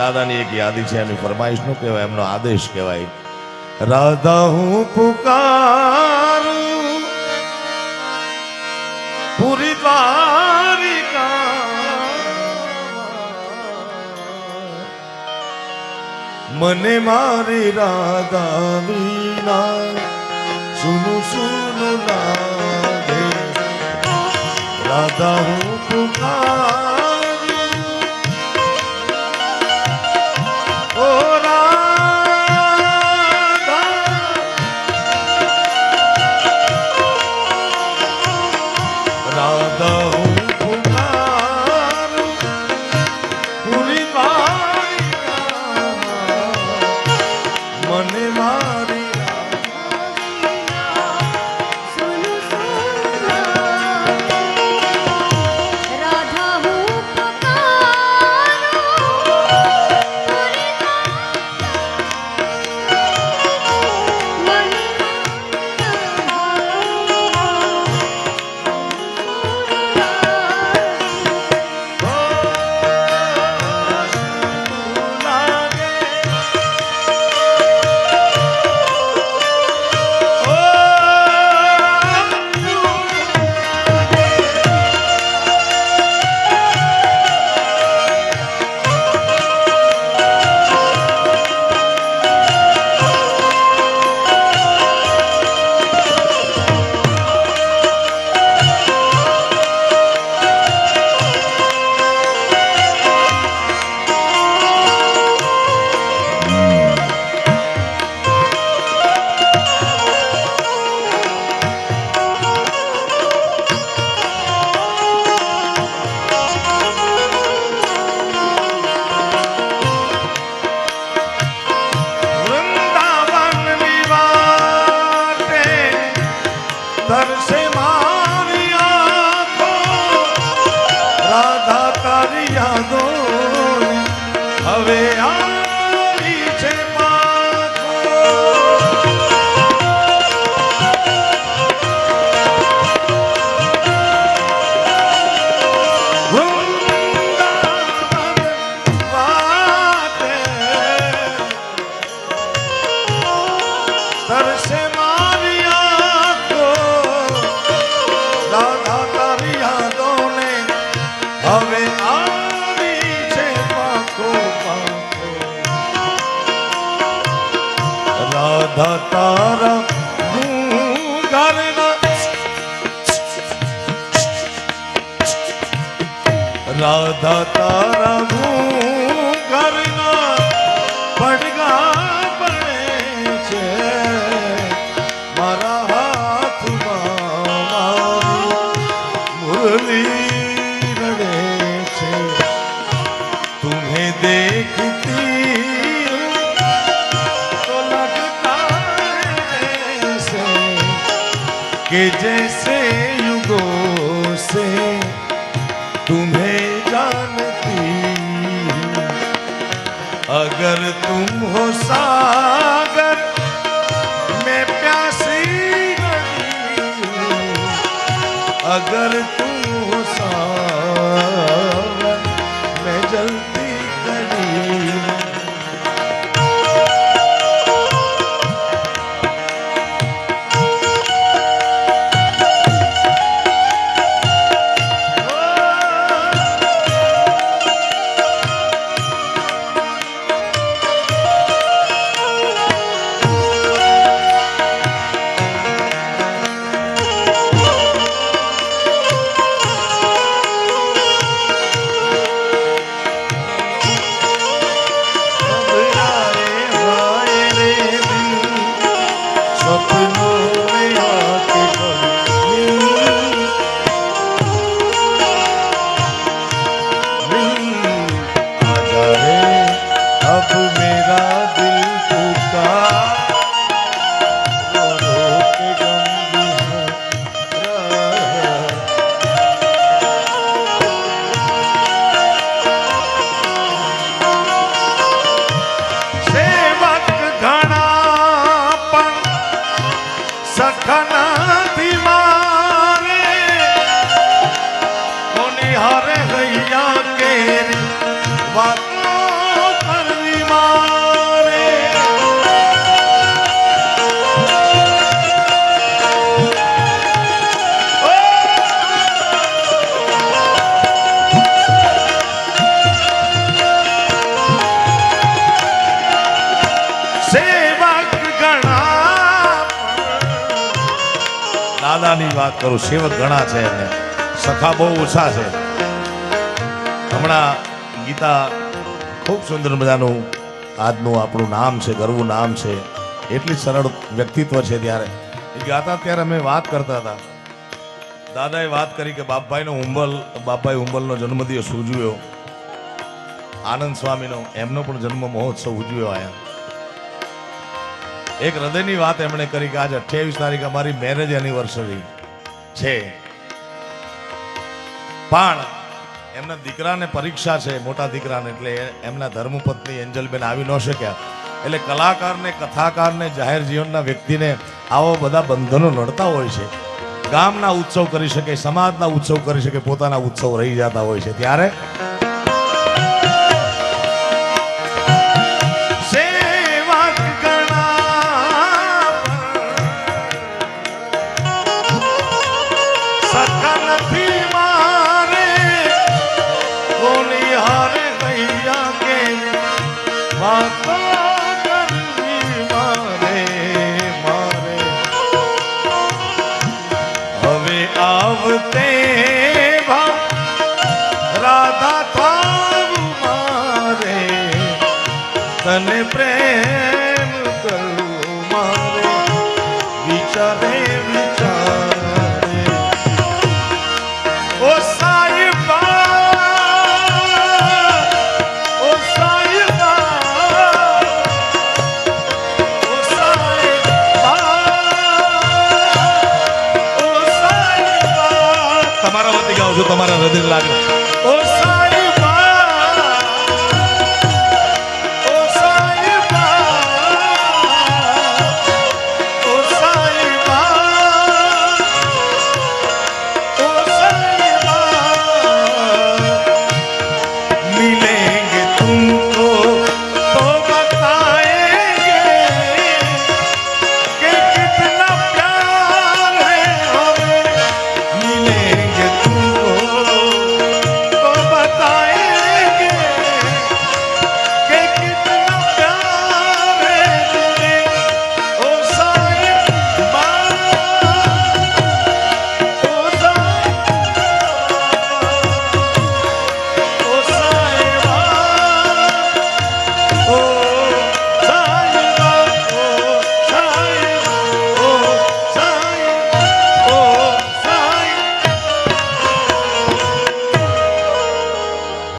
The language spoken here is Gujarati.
દાદાની એક યાદી છે, એની ફરમાઈશનું કહેવાય? એમનો આદેશ કહેવાય, રાધા હું પુકારું, પૂરી દ્વારિકા. મને મારી રાધા વિના સુનું સુનું રાધા હું પુકારું તરસે મારી આંખો હવે છે પાકો પાકો રાધા તારા હું રાધા તારા હું कि जैसे युगों से तुम्हें जानती अगर तुम हो सागर मैं प्यासी अगर દાદાની વાત કરું, સેવક ઘણા છે અને સખા બહુ ઓછા છે. હમણાં ગીતા ખૂબ સુંદર મજાનું આજનું આપણું નામ છે, ગરવું નામ છે. એટલી સરળ વ્યક્તિત્વ છે ત્યારે. એ ગાતા ત્યારે અમે વાત કરતા હતા. દાદાએ વાત કરી કે બાપભાઈનો ઉંબલ, બાપભાઈ ઉંબલનો જન્મદિવસ ઉજવ્યો. આનંદ સ્વામીનો, એમનો પણ જન્મ મહોત્સવ ઉજવ્યો આયા. એક હૃદયની વાત એમણે કરી કે આજે અઠ્યાવીસ તારીખ અમારી મેરેજ એનિવર્સરી છે. પણ એમના દીકરાને પરીક્ષા છે, મોટા દીકરાને, એટલે એમના ધર્મપત્ની એન્જલબેન આવી ન શક્યા. એટલે કલાકારને, કથાકારને, જાહેર જીવનના વ્યક્તિને આવા બધા બંધનો નડતા હોય છે. ગામના ઉત્સવ કરી શકે, સમાજના ઉત્સવ કરી શકે, પોતાના ઉત્સવ રહી જતા હોય છે. ત્યારે તમારા હૃદય લાગે ઓ